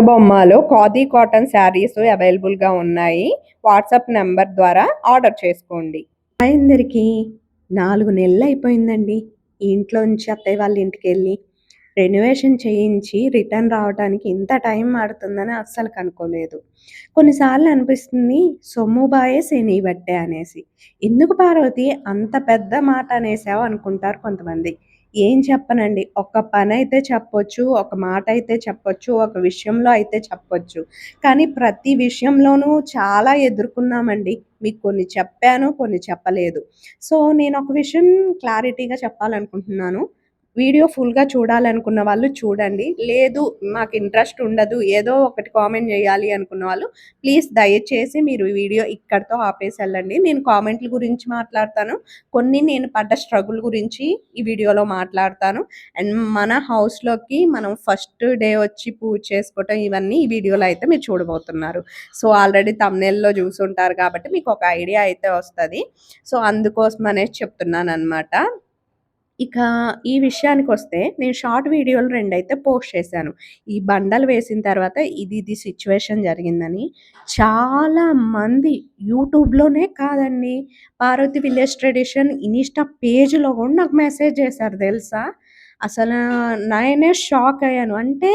బొమ్మలో ఖాదీ కాటన్ శారీస్ అవైలబుల్గా ఉన్నాయి. వాట్సాప్ నెంబర్ ద్వారా ఆర్డర్ చేసుకోండి. అందరికీ నాలుగు నెలలు అయిపోయిందండి. ఇంట్లోంచి అత్తయ్య వాళ్ళ ఇంటికి వెళ్ళి రెనోవేషన్ చేయించి రిటర్న్ రావడానికి ఇంత టైం పడుతుందని అస్సలు కనుక్కోలేదు. కొన్నిసార్లు అనిపిస్తుంది సొమ్ము బాయే శని బట్టే అనేసి. ఎందుకు పార్వతి అంత పెద్ద మాట అనేసావు అనుకుంటారు కొంతమంది. ఏం చెప్పనండి? ఒక పని అయితే చెప్పొచ్చు ఒక మాట అయితే చెప్పొచ్చు ఒక విషయంలో అయితే చెప్పొచ్చు. కానీ ప్రతి విషయంలోనూ చాలా ఎదుర్కొన్నామండి. మీకు కొన్ని చెప్పాను కొన్ని చెప్పలేదు. సో నేను ఒక విషయం క్లారిటీగా చెప్పాలనుకుంటున్నాను. వీడియో ఫుల్గా చూడాలనుకున్న వాళ్ళు చూడండి. లేదు మాకు ఇంట్రెస్ట్ ఉండదు ఏదో ఒకటి కామెంట్ చేయాలి అనుకున్న వాళ్ళు ప్లీజ్ దయచేసి మీరు వీడియో ఇక్కడితో ఆపేసి వెళ్ళండి నేను కామెంట్ల గురించి మాట్లాడతాను. కొన్ని నేను పడ్డ స్ట్రగుల్ గురించి ఈ వీడియోలో మాట్లాడతాను. అండ్ మన హౌస్లోకి మనం ఫస్ట్ డే వచ్చి పూజ చేసుకోవటం ఇవన్నీ ఈ వీడియోలో అయితే మీరు చూడబోతున్నారు. సో ఆల్రెడీ తమ్నెల్లో చూసుంటారు కాబట్టి మీకు ఒక ఐడియా అయితే వస్తుంది. సో అందుకోసం అనేసి చెప్తున్నాను అనమాట ఇక ఈ విషయానికి వస్తే నేను షార్ట్ వీడియోలు రెండైతే పోస్ట్ చేశాను. ఈ బండలు వేసిన తర్వాత ఇది ఇది సిచ్యువేషన్ జరిగిందని చాలా మంది యూట్యూబ్లోనే కాదండి. పార్వతి విలేజ్ ట్రెడిషన్ ఇన్స్టా పేజ్లో కూడా నాకు మెసేజ్ చేశారు తెలుసా? అసలు నేనే షాక్ అయ్యాను. అంటే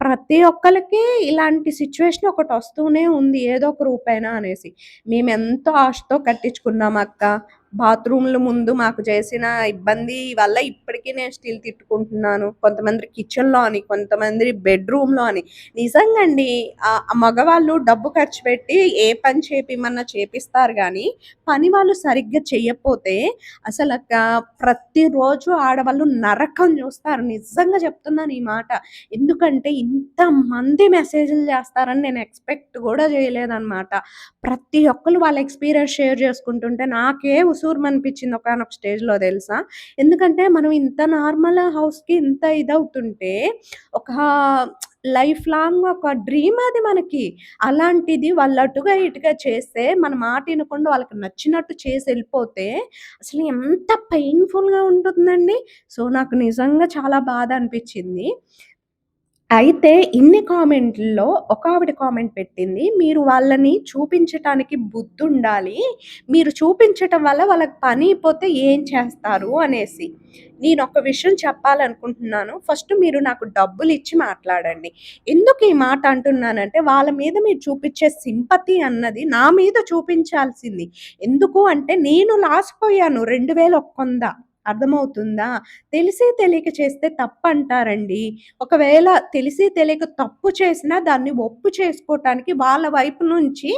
ప్రతి ఒక్కరికి ఇలాంటి సిచ్యువేషన్ ఒకటి వస్తూనే ఉంది. ఏదో ఒక రూపైనా అనేసి. మేము ఎంతో ఆశతో కట్టించుకున్నాం అక్క. బాత్రూమ్ల ముందు మాకు చేసిన ఇబ్బంది వల్ల ఇప్పటికీ నేను స్టిల్ తిట్టుకుంటున్నాను. కొంతమంది కిచెన్లో అని కొంతమంది బెడ్రూమ్లో అని. నిజంగా అండి ఆ మగవాళ్ళు డబ్బు ఖర్చు పెట్టి ఏ పని చేపిమన్నా చేపిస్తారు కానీ పని వాళ్ళు సరిగ్గా చేయకపోతే అసలు ప్రతిరోజు ఆడవాళ్ళు నరకం చూస్తారు. నిజంగా చెప్తున్నాను ఈ మాట. ఎందుకంటే ఇంతమంది మెసేజ్లు చేస్తారని నేను ఎక్స్పెక్ట్ కూడా చేయలేదన్నమాట. ప్రతి ఒక్కరు వాళ్ళ ఎక్స్పీరియన్స్ షేర్ చేసుకుంటుంటే నాకే ఉసూరు అనిపించింది ఒకనొక స్టేజ్లో తెలుసా? ఎందుకంటే మనం ఇంత నార్మల్ హౌస్కి ఇంత ఇదవుతుంటే ఒక లైఫ్ లాంగ్ ఒక డ్రీమ్ అది మనకి. అలాంటిది వాళ్ళు అటుగా ఇటుగా చేస్తే మన మాట వినకుండా వాళ్ళకి నచ్చినట్టు చేసి వెళ్ళిపోతే అసలు ఎంత పెయిన్ఫుల్గా ఉంటుందండి. సో నాకు నిజంగా చాలా బాధ అనిపించింది. అయితే ఇన్ని కామెంట్లలో ఒక ఆవిడ కామెంట్ పెట్టింది. "మీరు వాళ్ళని చూపించటానికి బుద్ధి ఉండాలి మీరు చూపించటం వల్ల వాళ్ళకి పని అయిపోతే ఏం చేస్తారు?" అనేసి. నేను ఒక విషయం చెప్పాలనుకుంటున్నాను. ఫస్ట్ మీరు నాకు డబ్బులు ఇచ్చి మాట్లాడండి. ఎందుకు ఈ మాట అంటున్నానంటే, వాళ్ళ మీద మీరు చూపించే సింపతి అన్నది నా మీద చూపించాల్సింది. ఎందుకు అంటే నేను లాస్‌పోయాను 2100 అర్థమవుతుందా? తెలిసి తెలియక చేస్తే తప్పు అంటారండి ఒకవేళ తెలిసి తెలియక తప్పు చేసినా దాన్ని ఒప్పు చేసుకోవటానికి వాళ్ళ వైపు నుంచి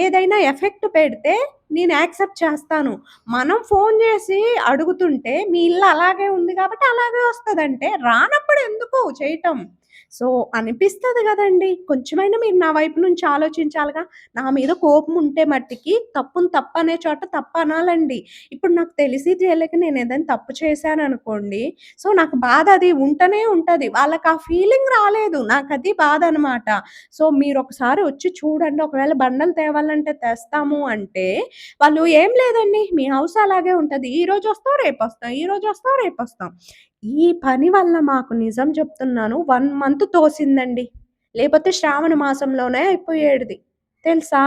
ఏదైనా ఎఫెక్ట్ పెడితే నేను యాక్సెప్ట్ చేస్తాను. మనం ఫోన్ చేసి అడుగుతుంటే మీ ఇల్లు అలాగే ఉంది కాబట్టి అలాగే వస్తుందంటే రానప్పుడు ఎందుకు చేయటం? సో, అనిపిస్తుంది కదండి కొంచెమైనా మీరు నా వైపు నుంచి ఆలోచించాలిగా. నా మీద కోపం ఉంటే మట్టికి తప్పుని అనే చోట తప్పు అనాలండి ఇప్పుడు నాకు తెలిసి నేను ఏదైనా తప్పు చేశాను అనుకోండి సో, నాకు బాధ అది ఉంటనే ఉంటుంది వాళ్ళకి ఆ ఫీలింగ్ రాలేదు. నాకు అది బాధ అనమాట. సో, మీరు ఒకసారి వచ్చి చూడండి. ఒకవేళ బండలు తేవాలంటే తెస్తాము అంటే, వాళ్ళు "ఏం లేదండి. మీ హౌస్ అలాగే ఉంటుంది ఈ రోజు వస్తాం, రేపొస్తాం. ఈరోజు వస్తాం, రేపొస్తాం." ఈ పని వల్ల మాకు నిజం చెప్తున్నాను వన్ మంత్ తోసిందండి. లేపోతే శ్రావణ మాసంలోనే అయిపోయేది తెలుసా?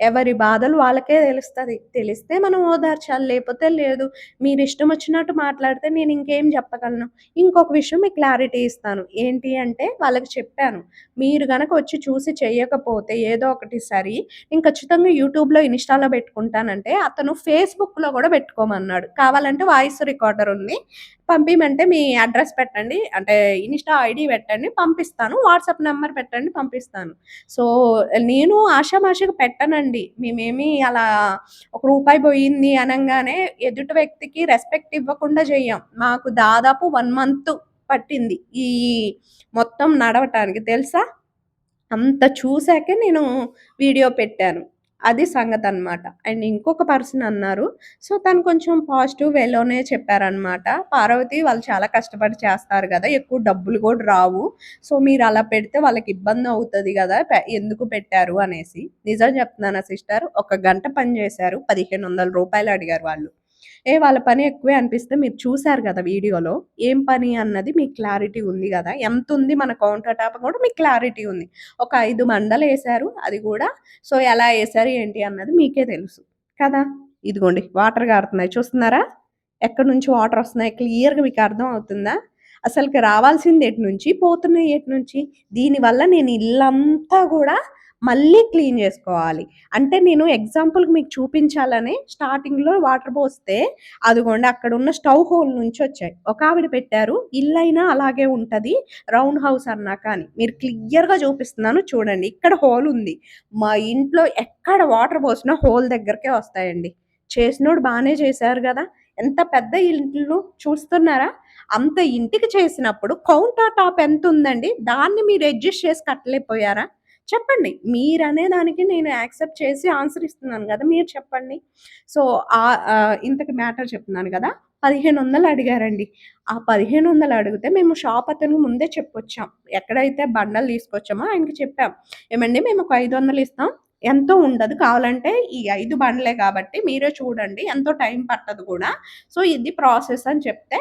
ఎవరి బాధలు వాళ్ళకే తెలుస్తుంది తెలిస్తే మనం ఓదార్చాలి. లేకపోతే లేదు. మీరు ఇష్టం వచ్చినట్టు మాట్లాడితే నేను ఇంకేం చెప్పగలను. ఇంకొక విషయం మీకు క్లారిటీ ఇస్తాను. ఏంటి అంటే వాళ్ళకి చెప్పాను. మీరు కనుక వచ్చి చూసి చేయకపోతే ఏదో ఒకటి సరి నేను ఖచ్చితంగా యూట్యూబ్‌లో, ఇన్‌స్టాలో పెట్టుకుంటానంటే అతను ఫేస్‌బుక్‌లో కూడా పెట్టుకోమన్నాడు. కావాలంటే వాయిస్ రికార్డర్ ఉంది. పంపించమంటే మీ అడ్రస్ పెట్టండి. అంటే ఇన్‌స్టా ఐడి పెట్టండి పంపిస్తాను. వాట్సాప్ నెంబర్ పెట్టండి పంపిస్తాను. సో, నేను ఆషామాషీగా పెట్టనండి. మేమేమి అలా ఒక రూపాయి పోయింది అనగానే ఎదుటి వ్యక్తికి రెస్పెక్ట్ ఇవ్వకుండా చేయం మాకు దాదాపు వన్ మంత్ పట్టింది. ఈ మొత్తం నడవటానికి తెలుసా? అంత చూసాకే నేను వీడియో పెట్టాను. అది సంగతి అనమాట అండ్ ఇంకొక పర్సన్ అన్నారు. సో, తను కొంచెం పాజిటివ్ వేలోనే చెప్పారనమాట. "పార్వతి వాళ్ళు చాలా కష్టపడి చేస్తారు కదా ఎక్కువ డబ్బులు కూడా రావు. సో, మీరు అలా పెడితే వాళ్ళకి ఇబ్బందవుతది అవుతుంది కదా ఎందుకు పెట్టారు" అనేసి. నిజం చెప్తున్నాను సిస్టర్ ఒక గంట పని చేశారు. పదిహేను వందల రూపాయలు అడిగారు వాళ్ళు. ఏ వాళ్ళ పని ఎక్కువే అనిపిస్తే మీరు చూసారు కదా వీడియోలో. ఏం పని అన్నది మీకు క్లారిటీ ఉంది కదా ఎంత ఉంది మన కౌంటర్ టాప్ కూడా మీకు క్లారిటీ ఉంది. ఒక ఐదు మండలు వేశారు అది కూడా సో, ఎలా వేశారు ఏంటి అన్నది మీకే తెలుసు కదా! ఇదిగోండి వాటర్ గారుతున్నాయి చూస్తున్నారా? ఎక్కడి నుంచి వాటర్ వస్తున్నాయి క్లియర్‌గా మీకు అర్థం అవుతుందా? అసలుకి రావాల్సింది ఎటు నుంచి, పోతున్నాయి ఎటు నుంచి. దీనివల్ల నేను ఇల్లంతా కూడా మళ్ళీ క్లీన్ చేసుకోవాలి అంటే నేను ఎగ్జాంపుల్‌కి మీకు చూపించాలని స్టార్టింగ్‌లో వాటర్ పోస్తే అదిగోండి అక్కడ ఉన్న స్టవ్ హోల్ నుంచి వచ్చాయి ఒక ఆవిడ పెట్టారు. ఇల్లైనా అలాగే ఉంటది. రౌండ్ హౌస్ అన్నా కానీ మీరు క్లియర్‌గా చూపిస్తున్నాను చూడండి. ఇక్కడ హోల్ ఉంది. మా ఇంట్లో ఎక్కడ వాటర్ పోసినా హోల్ దగ్గరకే వస్తాయండి. చేసినోడు బాగానే చేశారు కదా ఎంత పెద్ద ఇంట్లు చూస్తున్నారా? అంత ఇంటికి చేసినప్పుడు కౌంటర్ టాప్ ఎంత ఉందండి దాన్ని మీరు అడ్జస్ట్ చేసి కట్టలేకపోయారా? చెప్పండి. మీరనే దానికి నేను యాక్సెప్ట్ చేసి ఆన్సర్ ఇస్తున్నాను కదా మీరు చెప్పండి. సో, ఇంతకు మ్యాటర్ చెప్తున్నాను కదా పదిహేను వందలు అడిగారండి. ఆ 1500 అడిగితే మేము షాప్ అతను ముందే చెప్పొచ్చాం. ఎక్కడైతే బండలు తీసుకొచ్చామో ఆయనకి చెప్పాం. ఏమండి మేము ఒక 500 ఇస్తాం. ఎంతో ఉండదు. కావాలంటే ఈ ఐదు బండలే కాబట్టి మీరే చూడండి. ఎంతో టైం పట్టదు కూడా సో, ఇది ప్రాసెస్ అని చెప్తే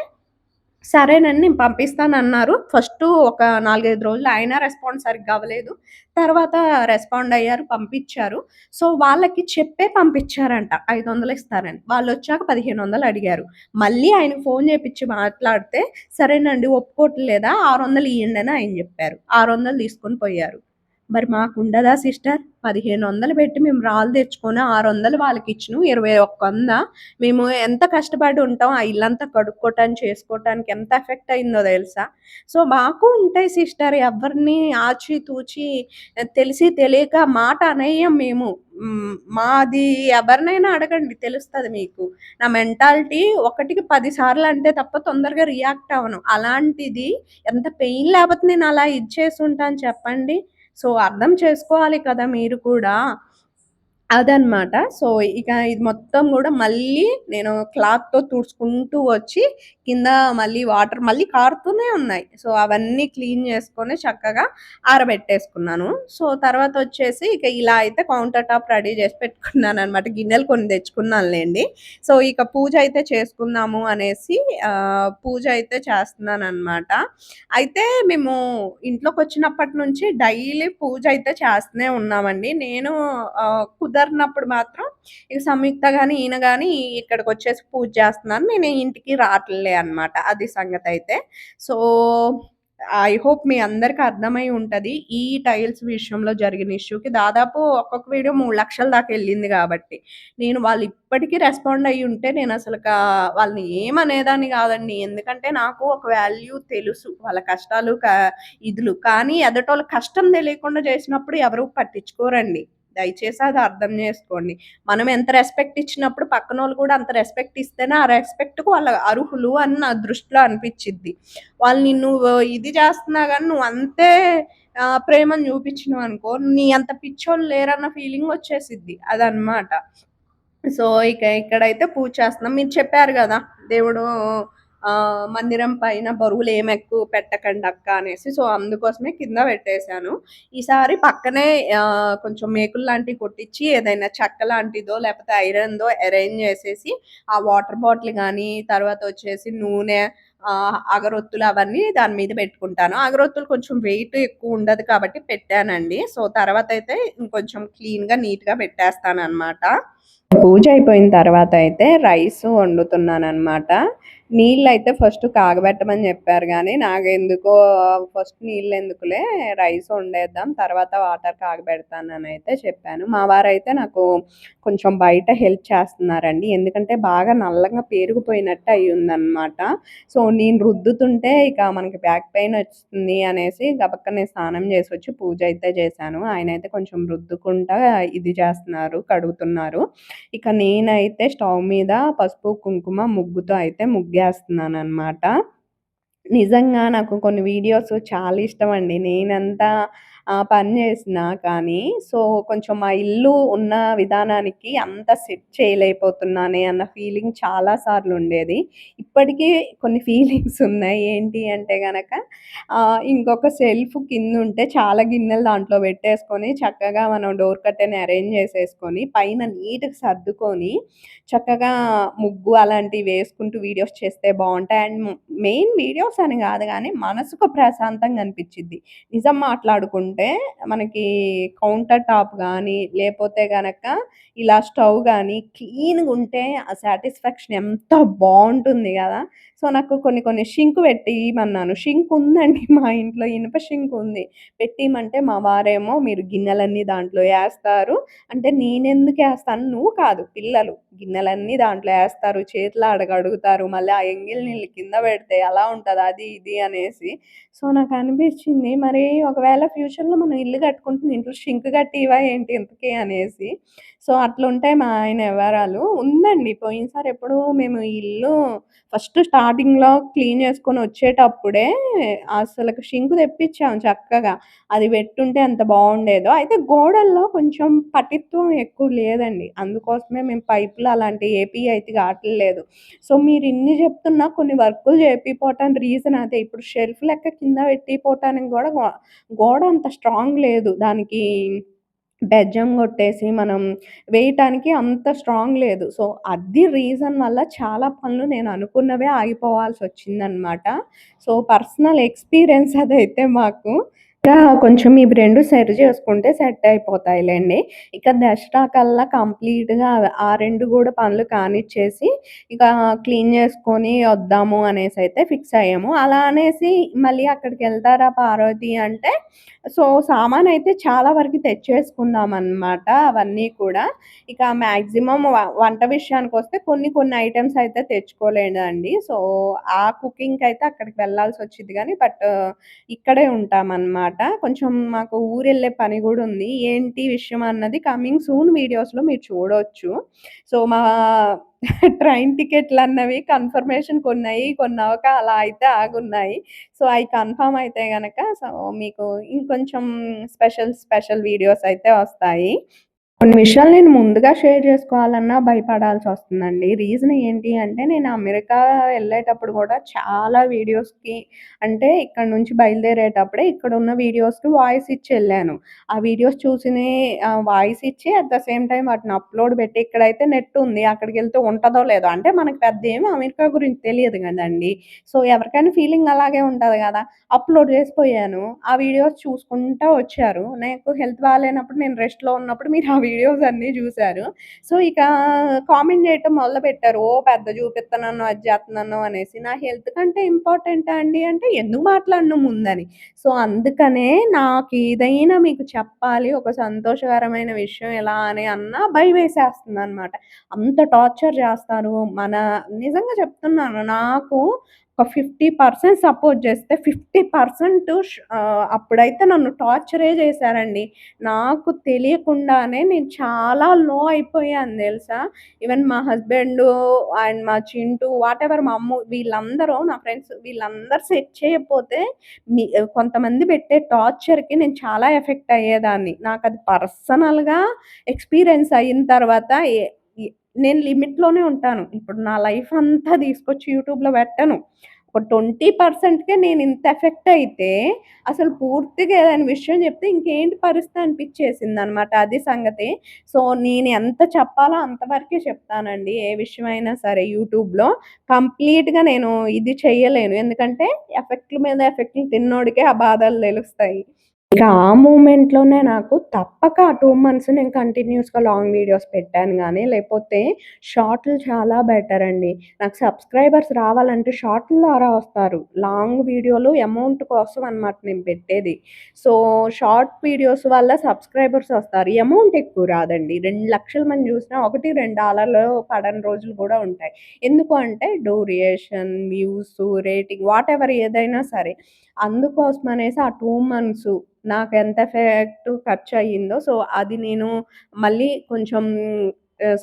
సరేనండి నేను పంపిస్తాను అన్నారు ఫస్ట్ ఒక 4, 5 రోజులు ఆయన రెస్పాండ్ సరిగ్గా అవ్వలేదు. తర్వాత రెస్పాండ్ అయ్యారు. పంపించారు సో, వాళ్ళకి చెప్పే పంపించారంట ఐదు వందలు ఇస్తారని. వాళ్ళు వచ్చాక పదిహేను వందలు అడిగారు. మళ్ళీ ఆయన ఫోన్ చేపించి మాట్లాడితే, సరేనండి ఒప్పుకోవట్లేదా ఆరు వందలు ఇవ్వండి అని ఆయన చెప్పారు ఆరు వందలు తీసుకొని పోయారు. మరి మాకుండదా సిస్టర్? 1500 పెట్టి మేము రాళ్ళు తెచ్చుకొని 600 వాళ్ళకిచ్చినాం. 2100 మేము ఎంత కష్టపడి ఉంటాం. ఆ ఇల్లంతా కడుక్కోవటానికి, చేసుకోవటానికి ఎంత ఎఫెక్ట్ అయిందో తెలుసా? సో, మాకు ఉంటాయి సిస్టర్. ఎవరిని ఆచి తూచి తెలిసి తెలియక మాట అనేయం మేము. మాది ఎవరినైనా అడగండి తెలుస్తుంది మీకు. నా మెంటాలిటీ ఒకటికి 10 సార్లు అంటే తప్ప తొందరగా రియాక్ట్ అవ్వను. అలాంటిది ఎంత పెయిన్ లేకపోతే నేను అలా ఇది చేసుంటాను చెప్పండి. సో, అర్థం చేసుకోవాలి కదా మీరు కూడా. అదనమాట. సో, ఇక ఇది మొత్తం కూడా మళ్ళీ నేను క్లాత్‌తో తుడుచుకుంటూ వచ్చి కింద మళ్ళీ వాటర్ మళ్ళీ కారుతూనే ఉన్నాయి. సో, అవన్నీ క్లీన్ చేసుకొని చక్కగా ఆరబెట్టేసుకున్నాను. సో, తర్వాత వచ్చేసి ఇక ఇలా అయితే కౌంటర్ టాప్ రెడీ చేసి పెట్టుకున్నాను అనమాట గిన్నెలు కొన్ని తెచ్చుకున్నానులెండి. సో, ఇక పూజ అయితే చేసుకుందాము అనేసి పూజ అయితే చేస్తున్నాను అనమాట అయితే మేము ఇంట్లోకి వచ్చినప్పటి నుంచి డైలీ పూజ అయితే చేస్తూనే ఉన్నామండి. నేను కుదర కుదరినప్పుడు మాత్రం ఇక సంయుక్త కానీ ఈయన కానీ ఇక్కడికి వచ్చేసి పూజ చేస్తున్నాను నేను ఇంటికి రావట్లే అనమాట. అది సంగతి అయితే సో, ఐ హోప్ మీ అందరికి అర్థమై ఉంటది. ఈ టైల్స్ విషయంలో జరిగిన ఇష్యూకి దాదాపు ఒక్కొక్క వీడియో మూడు లక్షల దాకా వెళ్ళింది కాబట్టి నేను వాళ్ళు ఇప్పటికీ రెస్పాండ్ అయి ఉంటే నేను అసలు వాళ్ళని ఏమనేదాన్ని కాదండి ఎందుకంటే నాకు ఒక వాల్యూ తెలుసు. వాళ్ళ కష్టాలు క ఇదులు. కానీ ఎదుటోళ్ళ కష్టం తెలియకుండా చేసినప్పుడు ఎవరు పట్టించుకోరండి. దయచేసి అది అర్థం చేసుకోండి మనం ఎంత రెస్పెక్ట్ ఇచ్చినప్పుడు పక్కన వాళ్ళు కూడా అంత రెస్పెక్ట్ ఇస్తేనే ఆ రెస్పెక్ట్‌కు వాళ్ళ అర్హులు అని నా దృష్టిలో అనిపించింది వాళ్ళు నిన్ను ఇది చేస్తున్నా కానీ నువ్వు అంతే ప్రేమను ప్రేమను చూపించినవనుకో నీ అంత పిచ్చోళ్ళు లేరన్న ఫీలింగ్ వచ్చేసిద్ది. అదనమాట. సో, ఇక ఇక్కడైతే పూజ చేస్తున్నాం. మీరు చెప్పారు కదా దేవుడు మందిరం పైన బరువులు ఏమి ఎక్కువ పెట్టకండక్క అనేసి. సో, అందుకోసమే కింద పెట్టేశాను. ఈసారి పక్కనే కొంచెం మేకులు లాంటివి కొట్టించి ఏదైనా చెక్క లాంటిదో లేకపోతే ఐరన్‌దో అరేంజ్ చేసేసి ఆ వాటర్ బాటిల్ కానీ తర్వాత వచ్చేసి నూనె అగరొత్తులు అవన్నీ దాని మీద పెట్టుకుంటాను. అగరొత్తులు కొంచెం వెయిట్ ఎక్కువ ఉండదు కాబట్టి పెట్టానండి. సో, తర్వాత అయితే ఇంకొంచెం క్లీన్‌గా, నీట్‌గా పెట్టేస్తాననమాట. పూజ అయిపోయిన తర్వాత అయితే రైస్ నీళ్ళు అయితే ఫస్ట్ కాగబెట్టమని చెప్పారు గాని నాకు ఎందుకో ఫస్ట్ నీళ్ళెందుకులే రైస్ వండేద్దాం. తర్వాత వాటర్ కాగబెడతానని అయితే చెప్పాను. మా వారైతే నాకు కొంచెం బయట హెల్ప్ చేస్తున్నారండి. ఎందుకంటే బాగా నల్లగా పేరుకుపోయినట్టు అయ్యుందనమాట. సో, నేను రుద్దుతుంటే ఇక మనకి బ్యాక్ పెయిన్ వస్తుంది అనేసి గబక్కనే స్నానం చేసి వచ్చి పూజ అయితే చేశాను. ఆయన అయితే కొంచెం రుద్దుకుంటా ఇది చేస్తున్నారు, కడుగుతున్నారు. ఇక నేనైతే స్టవ్ మీద పసుపు, కుంకుమ, ముగ్గుతో అయితే ముగ్గు ముగ్గేస్తున్నాననమాట. నిజంగా నాకు కొన్ని వీడియోస్ చాలా ఇష్టం అండి నేనంతా పని చేసినా కానీ సో, కొంచెం మా ఇల్లు ఉన్న విధానానికి అంత సెట్ చేయలేకపోతున్నానే అన్న ఫీలింగ్ చాలా సార్లు ఉండేది. ఇప్పటికీ కొన్ని ఫీలింగ్స్ ఉన్నాయి. ఏంటి అంటే కనుక ఇంకొక సెల్ఫ్ కింద ఉంటే చాలా గిన్నెలు దాంట్లో పెట్టేసుకొని చక్కగా మనం డోర్ కట్టెని అరేంజ్ చేసేసుకొని పైన నీట్‌గా సర్దుకొని చక్కగా ముగ్గు అలాంటివి వేసుకుంటూ వీడియోస్ చేస్తే బాగుంటాయి అండ్ మెయిన్ వీడియోస్ అని కాదు కానీ మనసుకు ప్రశాంతంగా అనిపించింది నిజం మాట్లాడుకుంటే మనకి కౌంటర్ టాప్ కానీ లేకపోతే గనక ఇలా స్టవ్ కానీ క్లీన్గా ఉంటే ఆ సాటిస్ఫాక్షన్ ఎంత బాగుంటుంది కదా! సో, నాకు కొన్ని కొన్ని షింక్ పెట్టిమన్నాను. షింక్ ఉందండి మా ఇంట్లో ఇనుప షింక్ ఉంది. పెట్టిమంటే మా వారేమో మీరు గిన్నెలన్నీ దాంట్లో వేస్తారు అంటే నేనెందుకేస్తాను నువ్వు కాదు పిల్లలు గిన్నెలన్నీ దాంట్లో ఏస్తారు. చేతులు అడగడుగుతారు. మళ్ళీ ఆ ఎంగిల్ నీళ్ళు కింద పెడితే ఎలా ఉంటది? అది ఇది అనేసి. సో, నాకు అనిపించింది. మరి ఒకవేళ ఫ్యూచర్ ఫ్యూచర్‌లో మనం ఇల్లు కట్టుకుంటే ఇంట్లో షింక్ కట్టియవా ఏంటి ఇంతకీ అనేసి. సో, అట్లుంటాయి మా ఆయన వివరాలు ఉందండి పోయినసారి ఎప్పుడు మేము ఇల్లు ఫస్ట్ స్టార్టింగ్‌లో క్లీన్ చేసుకొని వచ్చేటప్పుడే అసలు షింక్ తెప్పిచ్చాం చక్కగా. అది పెట్టుంటే ఎంత బాగుండేదో అయితే గోడల్లో కొంచెం పటిత్వం ఎక్కువ లేదండి. అందుకోసమే మేము పైపులు అలాంటివి ఏపీ అయితే కావట్లేదు. సో, మీరు ఇన్ని చెప్తున్నా కొన్ని వర్కులు చేపిపోవటానికి రీజన్ అదే. ఇప్పుడు షెల్ఫ్ లెక్క కింద పెట్టిపోవటానికి కూడా గో గోడ అంత స్ట్రాంగ్ లేదు. దానికి బెజ్జం కొట్టేసి మనం వేయటానికి అంత స్ట్రాంగ్ లేదు. సో, అది రీజన్ వల్ల చాలా పనులు నేను అనుకున్నవే ఆగిపోవాల్సి వచ్చిందనమాట సో, పర్సనల్ ఎక్స్‌పీరియన్స్ అదైతే మాకు. ఇంకా కొంచెం ఇవి రెండు సరి చేసుకుంటే సెట్ అయిపోతాయిలేండి ఇక దసరా కల్లా కంప్లీట్‌గా ఆ రెండు కూడా పనులు కానిచ్చేసి ఇక క్లీన్ చేసుకొని వద్దాము అనేసి అయితే ఫిక్స్ అయ్యాము. అలా అనేసి మళ్ళీ అక్కడికి వెళ్తారా పార్వతి అంటే సో, సామాన్ అయితే చాలా వరకు తెచ్చేసుకున్నామనమాట అవన్నీ కూడా. ఇక మాక్సిమం వంట విషయానికి వస్తే కొన్ని కొన్ని ఐటమ్స్ అయితే తెచ్చుకోలేదండి. సో, ఆ కుకింగ్‌కయితే అక్కడికి వెళ్ళాల్సి వచ్చింది కానీ బట్ ఇక్కడే అనమాట కొంచెం మాకు ఊరెళ్ళే పని కూడా ఉంది. ఏంటి విషయం అన్నది కమింగ్ సూన్ వీడియోస్‌లో మీరు చూడొచ్చు. సో, మా ట్రైన్ టికెట్లన్నవి కన్ఫర్మేషన్ కొన్నయి, కొన్నవ్వక అలా అయితే ఆగున్నాయి. సో, అవి కన్ఫర్మ్ అయితే గనక సో, మీకు ఇంకొంచెం స్పెషల్ స్పెషల్ వీడియోస్ అయితే వస్తాయి. కొన్ని విషయాలు నేను ముందుగా షేర్ చేసుకోవాలన్నా భయపడాల్సి వస్తుందండి రీజన్ ఏంటి అంటే నేను అమెరికా వెళ్ళేటప్పుడు కూడా చాలా వీడియోస్‌కి అంటే ఇక్కడ నుంచి బయలుదేరేటప్పుడే ఇక్కడ ఉన్న వీడియోస్‌కి వాయిస్ ఇచ్చి వెళ్ళాను ఆ వీడియోస్ చూసినే వాయిస్ ఇచ్చి అట్ ద సేమ్ టైం వాటిని అప్‌లోడ్ పెట్టి ఇక్కడైతే నెట్ ఉంది. అక్కడికి వెళ్తే ఉంటదో లేదో అంటే మనకు పెద్దేమి అమెరికా గురించి తెలియదు కదండి సో, ఎవరికైనా ఫీలింగ్ అలాగే ఉంటది కదా అప్‌లోడ్ చేసిపోయాను. ఆ వీడియోస్ చూసుకుంటా వచ్చారు. నాకు హెల్త్ బాలేనప్పుడు నేను రెస్ట్‌లో ఉన్నప్పుడు మీరు ఆ వీడియోస్ అన్నీ చూశారు సో, ఇక కామెంట్ చేయటం మొదలుపెట్టారు. ఓ పెద్ద చూపిస్తున్నాను అది చేస్తున్నాను అనేసి. నా హెల్త్ కంటే ఇంపార్టెంట్ అండి అంటే ఎందుకు మాట్లాడను ముందని. సో, అందుకనే నాకు ఏదైనా మీకు చెప్పాలి ఒక సంతోషకరమైన విషయం ఎలా అని అన్నా భయమేసేస్తుందనమాట. అంత టార్చర్ చేస్తారు మన నిజంగా చెప్తున్నాను నాకు ఒక 50% సపోర్ట్ చేస్తే ఫిఫ్టీ పర్సెంట్ అప్పుడైతే నన్ను టార్చరే చేశారండి. నాకు తెలియకుండానే నేను చాలా లో అయిపోయాను తెలుసా! ఈవెన్ మా హస్బెండు అండ్ మా చింటూ వాటెవర్ మా అమ్మ వీళ్ళందరూ నా ఫ్రెండ్స్ వీళ్ళందరూ సెట్ చేయకపోతే మీ కొంతమంది పెట్టే టార్చర్‌కి నేను చాలా ఎఫెక్ట్ అయ్యేదాన్ని. నాకు అది పర్సనల్‌గా ఎక్స్‌పీరియన్స్ అయిన తర్వాత నేను లిమిట్‌లోనే ఉంటాను. ఇప్పుడు నా లైఫ్ అంతా తీసుకొచ్చి యూట్యూబ్‌లో పెట్టను. ఒక ట్వంటీ పర్సెంట్కే నేను ఇంత ఎఫెక్ట్ అయితే అసలు పూర్తిగా ఏదైనా విషయం చెప్తే ఇంకేంటి పరిస్థితి అనిపించేసింది అనమాట అది సంగతి. సో, నేను ఎంత చెప్పాలో అంతవరకే చెప్తానండి. ఏ విషయమైనా సరే యూట్యూబ్‌లో. కంప్లీట్‌గా నేను ఇది చేయలేను ఎందుకంటే ఎఫెక్ట్‌ల మీద ఎఫెక్ట్‌లు తిన్నోడికే ఆ బాధలు తెలుస్తాయి. ఇక ఆ మూమెంట్‌లోనే నాకు తప్పక ఆ 2 మంత్స్ నేను కంటిన్యూస్గా లాంగ్ వీడియోస్ పెట్టాను కానీ లేకపోతే షార్ట్‌లు చాలా బెటర్ అండి. నాకు సబ్స్క్రైబర్స్ రావాలంటే షార్ట్‌ల ద్వారా వస్తారు. లాంగ్ వీడియోలు అమౌంట్ కోసం అనమాట నేను పెట్టేది. సో, షార్ట్ వీడియోస్ వల్ల సబ్స్క్రైబర్స్ వస్తారు. అమౌంట్ ఎక్కువ రాదండి. రెండు లక్షల మంది చూసినా 1, 2 డాలర్లు పడని రోజులు కూడా ఉంటాయి. ఎందుకు అంటే duration, views, rating whatever ఏదైనా సరే. అందుకోసం అనేసి ఆ టూ మంత్స్ నాకు ఎంత ఎఫెక్ట్ అయ్యిందో సో, అది నేను మళ్ళీ కొంచెం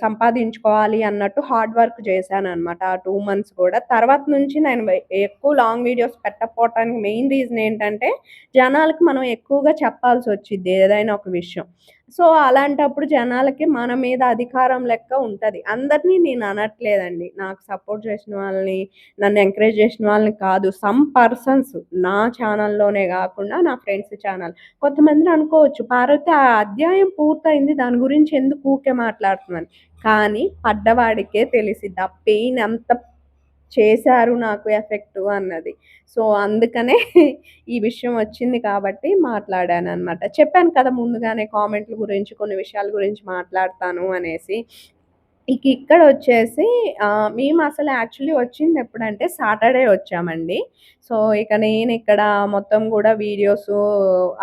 సంపాదించుకోవాలి అన్నట్టు హార్డ్ వర్క్ చేశాను అనమాట ఆ టూ మంత్స్ కూడా. తర్వాత నుంచి నేను ఎక్కువ లాంగ్ వీడియోస్ పెట్టకపోవటానికి మెయిన్ రీజన్ ఏంటంటే, జనాలకు మనం ఎక్కువగా చెప్పాల్సి వచ్చింది ఏదైనా ఒక విషయం. సో, అలాంటప్పుడు జనాలకి మన మీద అధికారం లెక్క ఉంటుంది అందరిని నేను అనట్లేదండి. నాకు సపోర్ట్ చేసిన వాళ్ళని, నన్ను ఎంకరేజ్ చేసిన వాళ్ళని కాదు. సమ్ పర్సన్స్ నా ఛానల్‌లోనే కాకుండా నా ఫ్రెండ్స్ ఛానల్. కొంతమందిని అనుకోవచ్చు, పార్వతి ఆ అధ్యాయం పూర్తయింది. దాని గురించి ఎందుకు ఊకే మాట్లాడుతుందని. కానీ పడ్డవాడికే తెలిసిద్ది. ఆ పెయిన్ ఎంత చేశారు నాకు ఎఫెక్టు అన్నది. సో, అందుకనే ఈ విషయం వచ్చింది కాబట్టి మాట్లాడాను అనమాట చెప్పాను కదా ముందుగానే కామెంట్‌ల గురించి, కొన్ని విషయాల గురించి మాట్లాడతాను అనేసి. ఇక ఇక్కడ వచ్చేసి మేము అసలు యాక్చువల్లీ వచ్చింది ఎప్పుడంటే సాటర్‌డే వచ్చామండి. సో, ఇక నేను ఇక్కడ మొత్తం కూడా వీడియోస్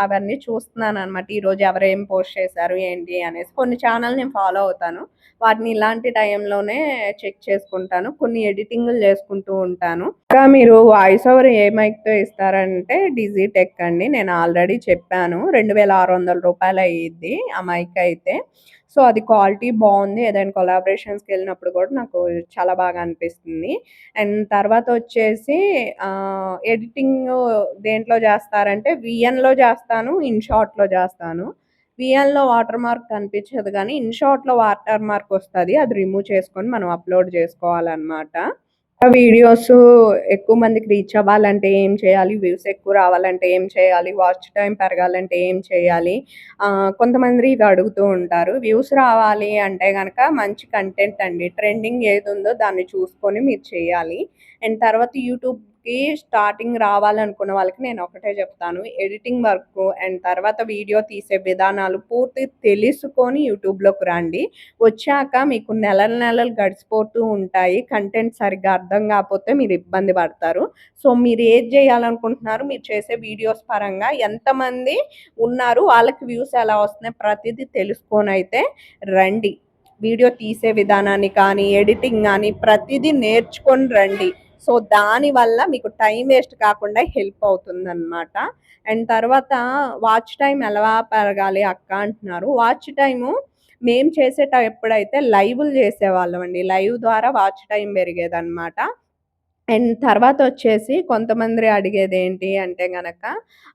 అవన్నీ చూస్తున్నాను అనమాట ఈరోజు ఎవరేం పోస్ట్ చేశారు, ఏంటి అనేసి. కొన్ని ఛానల్ నేను ఫాలో అవుతాను. వాటిని ఇలాంటి టైంలోనే చెక్ చేసుకుంటాను. కొన్ని ఎడిటింగ్లు చేసుకుంటూ ఉంటాను. ఇంకా మీరు వాయిస్ ఓవర్ ఏ మైక్‌తో ఇస్తారంటే డిజిటెక్ అండి. నేను ఆల్రెడీ చెప్పాను. రెండు రూపాయలు అయ్యిద్ది ఆ మైక్ అయితే. సో, అది క్వాలిటీ బాగుంది ఏదైనా కొలాబరేషన్స్‌కెళ్ళినప్పుడు కూడా నాకు చాలా బాగా అనిపిస్తుంది. అండ్ తర్వాత వచ్చేసి ఎడిటింగ్ దేంట్లో చేస్తారంటే విఎన్లో చేస్తాను, ఇన్‌షాట్‌లో చేస్తాను. విఎన్లో వాటర్ మార్క్ కనిపించదు కానీ ఇన్‌షాట్‌లో వాటర్ మార్క్ వస్తుంది అది రిమూవ్ చేసుకొని మనం అప్‌లోడ్ చేసుకోవాలన్నమాట వీడియోస్ ఎక్కువ మందికి రీచ్ అవ్వాలంటే ఏం చేయాలి? వ్యూస్ ఎక్కువ రావాలంటే ఏం చేయాలి? వాచ్ టైం పెరగాలంటే ఏం చేయాలి? కొంతమంది ఇవి అడుగుతూ ఉంటారు. వ్యూస్ రావాలి అంటే కనుక మంచి కంటెంట్ అండి. ట్రెండింగ్ ఏది ఉందో దాన్ని చూసుకొని మీరు చేయాలి. అండ్ తర్వాత యూట్యూబ్ వర్క్కి స్టార్టింగ్ రావాలనుకున్న వాళ్ళకి నేను ఒకటే చెప్తాను. ఎడిటింగ్ వర్క్ అండ్ తర్వాత వీడియో తీసే విధానాలు పూర్తి తెలుసుకొని యూట్యూబ్‌లోకి రండి. వచ్చాక మీకు నెలల నెలలు గడిచిపోతూ ఉంటాయి. కంటెంట్ సరిగ్గా అర్థం కాకపోతే మీరు ఇబ్బంది పడతారు. సో, మీరు ఏది చేయాలనుకుంటున్నారు? మీరు చేసే వీడియోస్ పరంగా ఎంతమంది ఉన్నారు? వాళ్ళకి వ్యూస్ ఎలా వస్తున్నాయి? తెలుసుకొని అయితే రండి. వీడియో తీసే విధానాన్ని కానీ, ఎడిటింగ్ కానీ ప్రతిదీ నేర్చుకొని రండి. సో, దానివల్ల మీకు టైం వేస్ట్ కాకుండా హెల్ప్ అవుతుందన్నమాట అండ్ తర్వాత వాచ్ టైం ఎలా పెరగాలి అక్క అంటున్నారు. వాచ్ టైము మేము చేసేట ఎప్పుడైతే లైవ్‌లు చేసేవాళ్ళం అండి లైవ్ ద్వారా వాచ్ టైం పెరిగేదనమాట. అండ్ తర్వాత వచ్చేసి కొంతమంది అడిగేది ఏంటి అంటే గనక,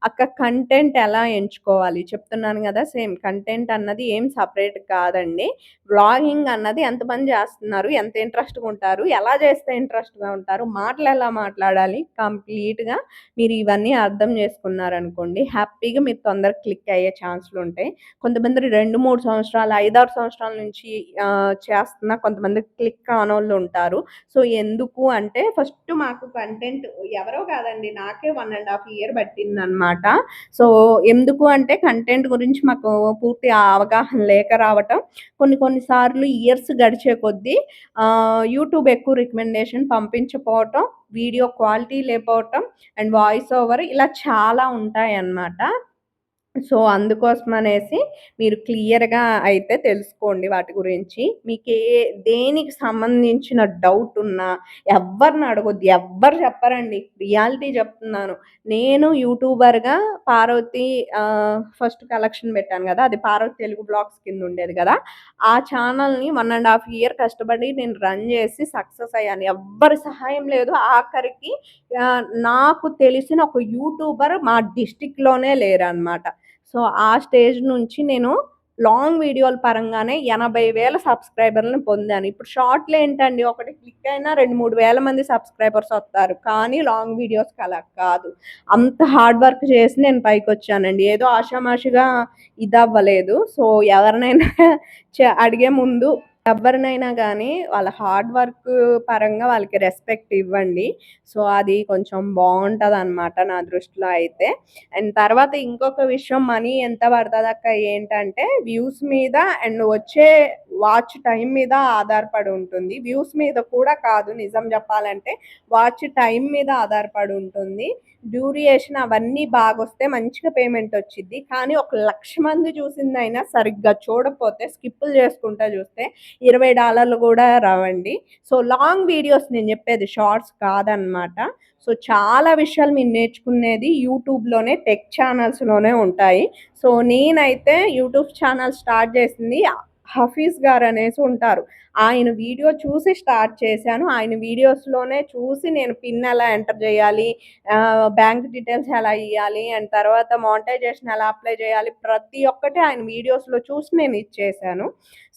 అక్క కంటెంట్ ఎలా ఎంచుకోవాలి? చెప్తున్నాను కదా సేమ్ కంటెంట్ అన్నది ఏం సెపరేట్ కాదండి. వ్లాగింగ్ అన్నది ఎంతమంది చేస్తున్నారు? ఎంత ఇంట్రెస్ట్‌గా ఉంటారు? ఎలా చేస్తే ఇంట్రెస్ట్‌గా ఉంటారు? మాటలు ఎలా మాట్లాడాలి? కంప్లీట్‌గా మీరు ఇవన్నీ అర్థం చేసుకున్నారనుకోండి, హ్యాపీగా మీరు తొందరగా క్లిక్ అయ్యే ఛాన్స్‌లుంటాయి. కొంతమంది 2, 3 సంవత్సరాలు, 5, 6 సంవత్సరాల నుంచి చేస్తున్న కొంతమంది క్లిక్ కానోళ్ళు ఉంటారు. సో, ఎందుకు అంటే ఫస్ట్ మాకు కంటెంట్ ఎవరో కాదండి. నాకే వన్ అండ్ హాఫ్ ఇయర్ పట్టిందనమాట. సో, ఎందుకు అంటే కంటెంట్ గురించి మాకు పూర్తి అవగాహన లేక రావటం. కొన్ని కొన్ని సార్లు ఇయర్స్ గడిచే కొద్దీ యూట్యూబ్ ఎక్కువ రికమెండేషన్ పంపించకపోవటం, వీడియో క్వాలిటీ లేకపోవటం అండ్ వాయిస్ ఓవర్ ఇలా చాలా ఉంటాయన్నమాట. సో, అందుకోసం అనేసి మీరు క్లియర్‌గా అయితే తెలుసుకోండి వాటి గురించి. మీకు ఏ దేనికి సంబంధించిన డౌట్ ఉన్నా ఎవరిని అడగొద్దు. ఎవ్వరు చెప్పరండి. రియాలిటీ చెప్తున్నాను. నేను యూట్యూబర్‌గా పార్వతి ఫస్ట్ కలెక్షన్ పెట్టాను కదా అది పార్వతి తెలుగు బ్లాగ్స్ కింద ఉండేది కదా ఆ ఛానల్‌ని వన్ అండ్ హాఫ్ ఇయర్ కష్టపడి నేను రన్ చేసి సక్సెస్ అయ్యాను. ఎవ్వరి సహాయం లేదు. ఆఖరికి నాకు తెలిసిన ఒక యూట్యూబర్ మా డిస్ట్రిక్ట్‌లోనే లేరనమాట. సో, ఆ స్టేజ్ నుంచి నేను లాంగ్ వీడియోల పరంగానే ఎనభై వేల సబ్స్క్రైబర్లను పొందాను. ఇప్పుడు షార్ట్‌లు ఏంటండి ఒకటి క్లిక్ అయినా 2, 3 వేల మంది సబ్స్క్రైబర్స్ వస్తారు. కానీ లాంగ్ వీడియోస్‌కి అలా కాదు. అంత హార్డ్ వర్క్ చేసి నేను పైకి వచ్చానండి ఏదో ఆషామాషిగా ఇది అవ్వలేదు సో, ఎవరినైనా అడిగే ముందు ఎవరినైనా కానీ వాళ్ళ హార్డ్ వర్క్ పరంగా వాళ్ళకి రెస్పెక్ట్ ఇవ్వండి. సో, అది కొంచెం బావుంటదనమాట నా దృష్టిలో అయితే. అండ్ తర్వాత ఇంకొక విషయం మనీ ఎంత పడతదక్క ఏంటంటే వ్యూస్ మీద అండ్ వచ్చే వాచ్ టైం మీద ఆధారపడి ఉంటుంది. వ్యూస్ మీద కూడా కాదు నిజం చెప్పాలంటే. వాచ్ టైం మీద ఆధారపడి ఉంటుంది. డ్యూరియేషన్ అవన్నీ బాగొస్తే మంచిగా పేమెంట్ వచ్చిద్ది. కానీ ఒక లక్ష మంది చూసిందైనా సరిగ్గా చూడకపోతే స్కిప్పులు చేసుకుంటా చూస్తే $20 కూడా రావండి. సో, లాంగ్ వీడియోస్ నేను చెప్పేది షార్ట్స్ కాదనమాట. సో, చాలా విషయాలు మీరు నేర్చుకునేది యూట్యూబ్‌లోనే టెక్ ఛానల్స్‌లోనే ఉంటాయి. సో, నేనైతే యూట్యూబ్ ఛానల్ స్టార్ట్ చేసింది హఫీజ్ గారు అనేసి ఉంటారు. ఆయన వీడియో చూసి స్టార్ట్ చేశాను. ఆయన వీడియోస్లోనే చూసి నేను పిన్ ఎలా ఎంటర్ చేయాలి బ్యాంక్ డీటెయిల్స్ ఎలా ఇవ్వాలి అండ్ తర్వాత మానిటైజేషన్ ఎలా అప్లై చేయాలి ప్రతి ఒక్కటి ఆయన వీడియోస్లో చూసి నేను ఇచ్చేసాను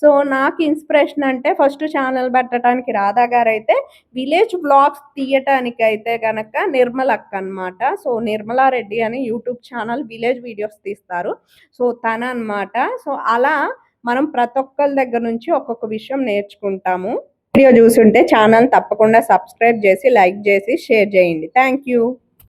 సో నాకు ఇన్స్పిరేషన్ అంటే ఫస్ట్ ఛానల్ పెట్టడానికి రాధా గారు అయితే విలేజ్ బ్లాగ్స్ తీయటానికి అయితే కనుక నిర్మలక్క అనమాట సో నిర్మలారెడ్డి అని యూట్యూబ్ ఛానల్ విలేజ్ వీడియోస్ తీస్తారు. సో తన అనమాట సో అలా మనం ప్రతి ఒక్కరి దగ్గర నుంచి ఒక్కొక్క విషయం నేర్చుకుంటాము. వీడియో చూసుంటే ఛానల్ తప్పకుండా సబ్స్క్రైబ్ చేసి లైక్ చేసి షేర్ చేయండి. Thank you.